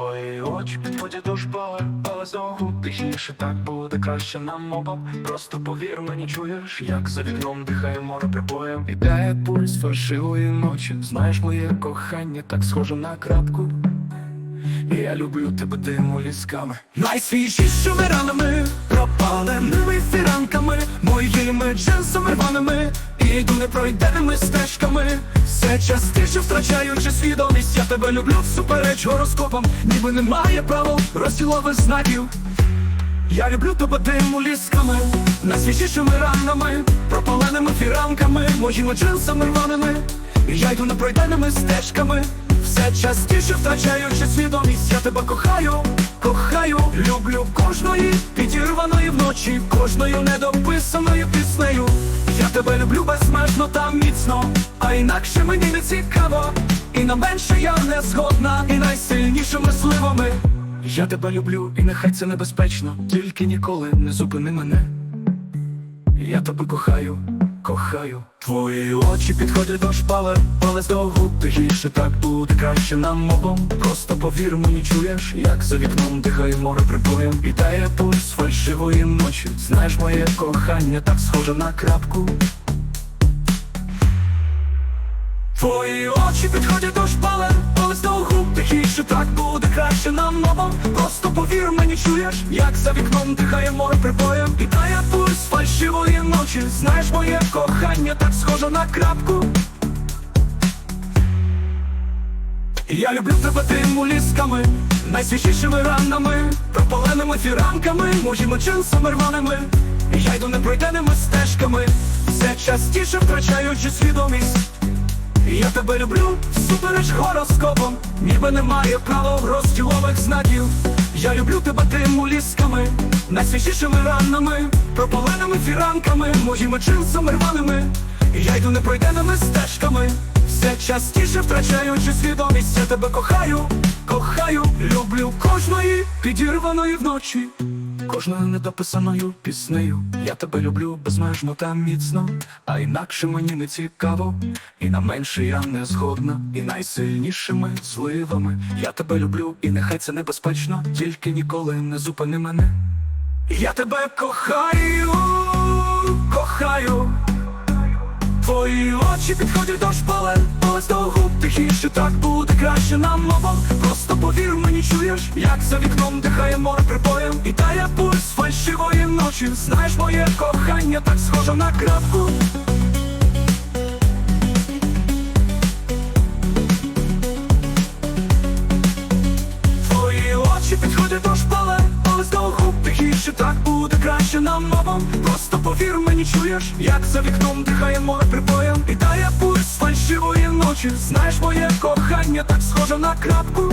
Твої очі підходять до шпали, але знову тихіше. Так буде краще нам обом. Просто повір мені, чуєш, як за вікном дихає море прибоєм. Ідея пульс фальшивої ночі, знаєш моє кохання, так схоже на крапку. І Я люблю тебе диму лісками. Найсвіжішими ранами, пропаленими фіранками Моїми джинсами рваними Іду непройденими стежками. Все частіше втрачаючи свідомість. Я тебе люблю всупереч гороскопам. Ніби немає правил розділових знаків. Я люблю тебе диму лісками, найсвіжішими ранами, пропаленими фіранками, моїми джинсами рваними, я йду непройденими стежками, все частіше втрачаючи свідомість, я тебе кохаю, кохаю, люблю кожної підірваної вночі, кожною недописаною піснею. Я тебе люблю безмежно та міцно, а інакше мені не цікаво, і на менше я не згодна, і найсильнішими сливами. Я тебе люблю, і нехай це небезпечно, тільки ніколи не зупини мене. Я тебе кохаю, кохаю. Твої очі підходять до шпалер, але здовгу тихіше так буде краще нам обом. Просто повір мені, чуєш, як за вікном дихає море прибоєм. Ідея пульс фальшивої ночі. Знаєш, моє кохання так схоже на крапку. Твої очі підходять до шпалер, але здовгу тихіше так буде краще нам обом. Просто повір мені, чуєш, як за вікном дихає море прибоєм. І тає пульс фальшивої ночі, знаєш моє кохання так схоже на крапку. Я люблю тебе тими лісками, найсвіжішими ранами, пропаленими фіранками, моїми джинсами рваними. Я йду непройденими стежками, все частіше втрачаючи свідомість. Я тебе люблю, всупереч гороскопом, ніби немає правил розділових знаків. Я люблю тебе тими лісками, найсвіжішими ранами, пропаленими фіранками, моїми джинсами рваними. Я йду непройденими стежками, все частіше втрачаючи свідомість. Я тебе кохаю, кохаю, люблю кожної підірваної вночі. Кожною недописаною піснею я тебе люблю безмежно та міцно, а інакше мені не цікаво, і на менше я не згодна, і найсильнішими зливами я тебе люблю, і нехай це небезпечно, тільки ніколи не зупини мене. Я тебе кохаю, кохаю. Твої очі підходять до шпалер, але з того. Тихіше так буде краще нам обом. Просто повір мені, чуєш, як за вікном дихає море припоєм. І тає пульс фальшивої ночі, знаєш моє кохання так схоже на крапку краще нам обом Просто повір мені, чуєш, як за вікном дихає море прибоєм. І дає пульс фальшивої ночі, знаєш моє кохання так схоже на крапку.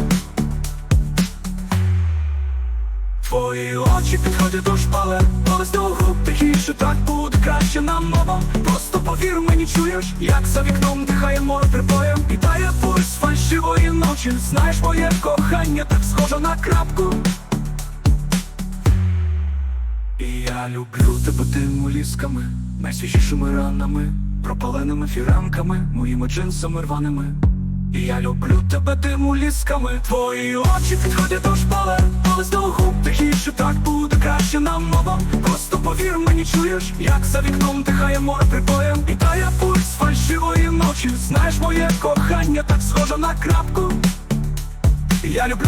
Твої очі підходять до шпалер, але з того тихіше. Так буде краще нам обом. Просто повір мені, чуєш, як за вікном дихає море прибоєм. І дає пульс фальшивої ночі, знаєш моє кохання так схоже на крапку І я люблю тебе тими лісками, найсвіжішими ранами, пропаленими фіранками, моїми джинсами рваними. І я люблю тебе тими лісками, твої очі підходять до шпалер, але з того тихіше так буде краще нам обом. Просто повір мені, чуєш, як за вікном дихає море прибоєм І тає пульс фальшивої ночі, знаєш моє кохання так схоже на крапку. Я люблю